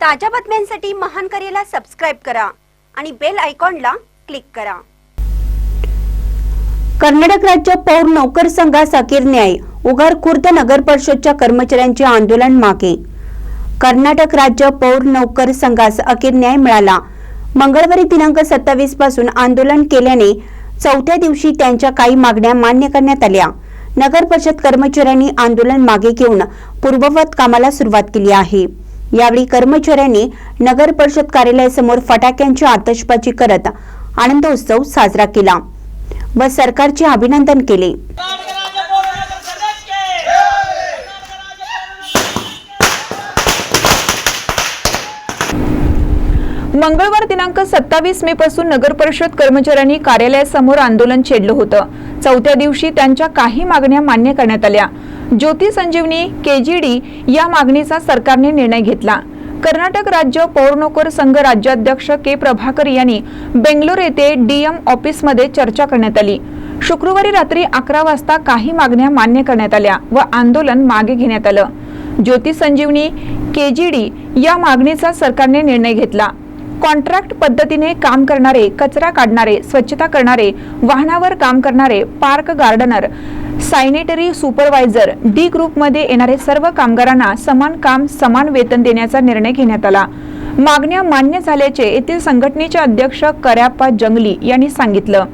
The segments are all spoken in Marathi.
ताज्या बातम्यांसाठी महान करेला सबस्क्राईब करा आणि बेल आयकॉनला क्लिक करा. कर्नाटक राज्य पौर नौकर संघास अखेर न्याय. उगार खुर्द नगर परिषदच्या कर्मचाऱ्यांचे आंदोलन मागे. कर्नाटक राज्य पौर नौकर संघास अखेर न्याय मिळाला. मंगळवारी दिनांक सत्तावीसपासून आंदोलन केल्याने चौथ्या दिवशी त्यांच्या काही मागण्या मान्य करण्यात आल्या. नगर परिषद कर्मचाऱ्यांनी आंदोलन मागे घेऊन पूर्ववत कामाला सुरुवात केली आहे. यावेळी कर्मचाऱ्यांनी नगर परिषद कार्यालयासमोर फटाक्यांची आतषबाजी करत आनंदोत्सव साजरा केला. व सरकारचे अभिनंदन केले. मंगळवार दिनांक सत्तावीस मे पासून नगर परिषद कर्मचाऱ्यांनी कार्यालयासमोर आंदोलन छेडलं होतं. चौथ्या दिवशी त्यांच्या काही मागण्या मान्य करण्यात आल्या. ज्योती संजीवनी केजीडी या मागणीचा सरकारने निर्णय घेतला. कर्नाटक राज्य पौरनोकर संघ राज्याध्यक्ष के. प्रभाकर यांनी बेंगलोर येथे डीएम ऑफिसमध्ये चर्चा करण्यात आली. शुक्रवारी रात्री अकरा वाजता काही मागण्या मान्य करण्यात आल्या व आंदोलन मागे घेण्यात आलं. ज्योती संजीवनी केजीडी या मागणीचा सरकारने निर्णय घेतला. कॉन्ट्रॅक्ट पद्धतीने काम करणारे कचरा काढणारे स्वच्छता करणारे वाहनावर काम करणारे park gardener sanitary supervisor D ग्रुपमध्ये येणारे सर्व कामगारांना समान काम समान वेतन देण्याचा निर्णय घेण्यात आला. मागण्या मान्य झाल्याचे येथील संघटनेचे अध्यक्ष कर्याप्पा जंगली यांनी सांगितलं.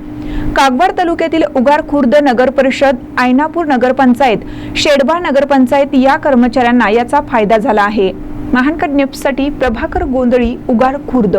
कागवाड तालुक्यातील उगार खुर्द नगर परिषद आयनापूर नगरपंचायत शेडबा नगरपंचायत या कर्मचाऱ्यांना याचा फायदा झाला आहे. महानकट न्यूजसाठी प्रभाकर गोंधळी उगार खुर्द.